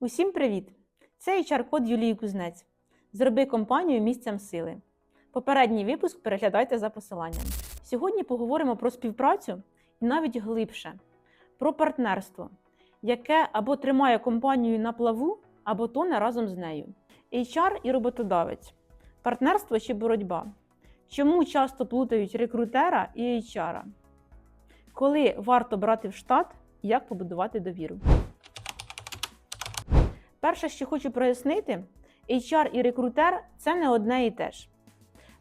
Усім привіт! Це HR-код Юлії Кузнець. Зроби компанію місцем сили. Попередній випуск переглядайте за посиланням. Сьогодні поговоримо про співпрацю і навіть глибше про партнерство, яке або тримає компанію на плаву, або тоне разом з нею. HR і роботодавець. Партнерство чи боротьба. Чому часто плутають рекрутера і HR? Коли варто брати в штат, як побудувати довіру? Перше, що хочу прояснити, HR і рекрутер це не одне і те ж.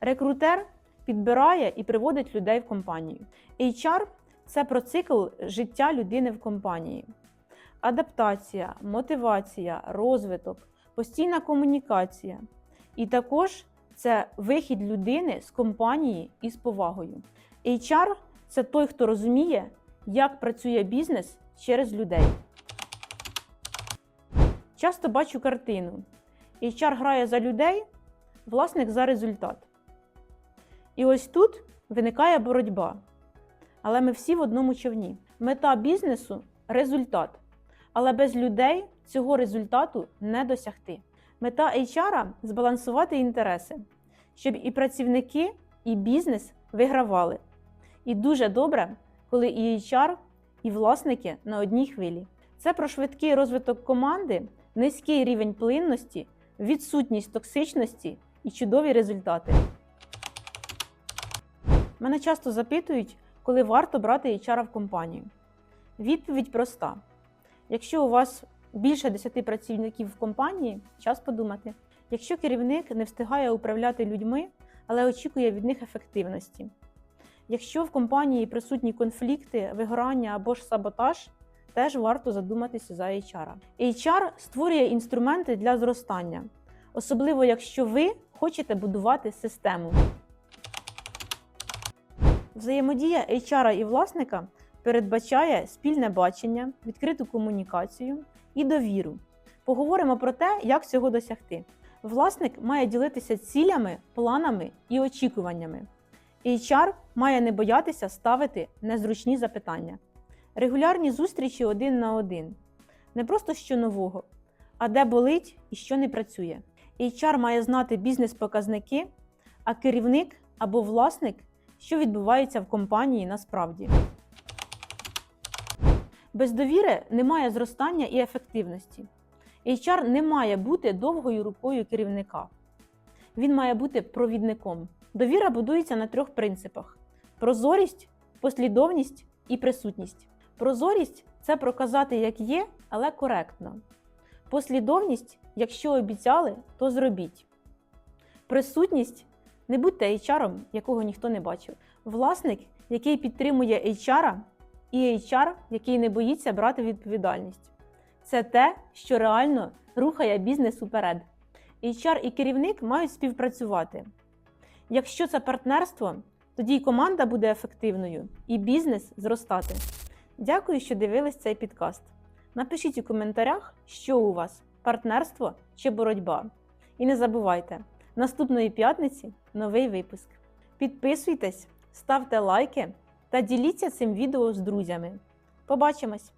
Рекрутер підбирає і приводить людей в компанію. HR це про цикл життя людини в компанії. Адаптація, мотивація, розвиток, постійна комунікація. І також це вихід людини з компанії із повагою. HR це той, хто розуміє, як працює бізнес через людей. Часто бачу картину. HR грає за людей, власник за результат. І ось тут виникає боротьба. Але ми всі в одному човні. Мета бізнесу результат. Але без людей цього результату не досягти. Мета HR – збалансувати інтереси, щоб і працівники, і бізнес вигравали. І дуже добре, коли і HR, і власники на одній хвилі. Це про швидкий розвиток команди, низький рівень плинності, відсутність токсичності і чудові результати. Мене часто запитують, коли варто брати HR в компанію. Відповідь проста: якщо у вас більше 10 працівників в компанії, час подумати. Якщо керівник не встигає управляти людьми, але очікує від них ефективності. Якщо в компанії присутні конфлікти, вигорання або ж саботаж, теж варто задуматися за HR. HR створює інструменти для зростання, особливо якщо ви хочете будувати систему. Взаємодія HR і власника передбачає спільне бачення, відкриту комунікацію і довіру. Поговоримо про те, як цього досягти. Власник має ділитися цілями, планами і очікуваннями. HR має не боятися ставити незручні запитання. Регулярні зустрічі один на один. Не просто що нового, а де болить і що не працює. HR має знати бізнес-показники, а керівник або власник, що відбувається в компанії насправді. Без довіри немає зростання і ефективності. HR не має бути довгою рукою керівника. Він має бути провідником. Довіра будується на трьох принципах: прозорість, послідовність і присутність. Прозорість це проказати, як є, але коректно. Послідовність, якщо обіцяли, то зробіть. Присутність не будьте HR, якого ніхто не бачив. Власник, який підтримує HR, і HR, який не боїться брати відповідальність. Це те, що реально рухає бізнес уперед. HR і керівник мають співпрацювати. Якщо це партнерство, тоді і команда буде ефективною, і бізнес зростати. Дякую, що дивились цей підкаст. Напишіть у коментарях, що у вас партнерство чи боротьба. І не забувайте, наступної п'ятниці новий випуск. Підписуйтесь, ставте лайки та діліться цим відео з друзями. Побачимось!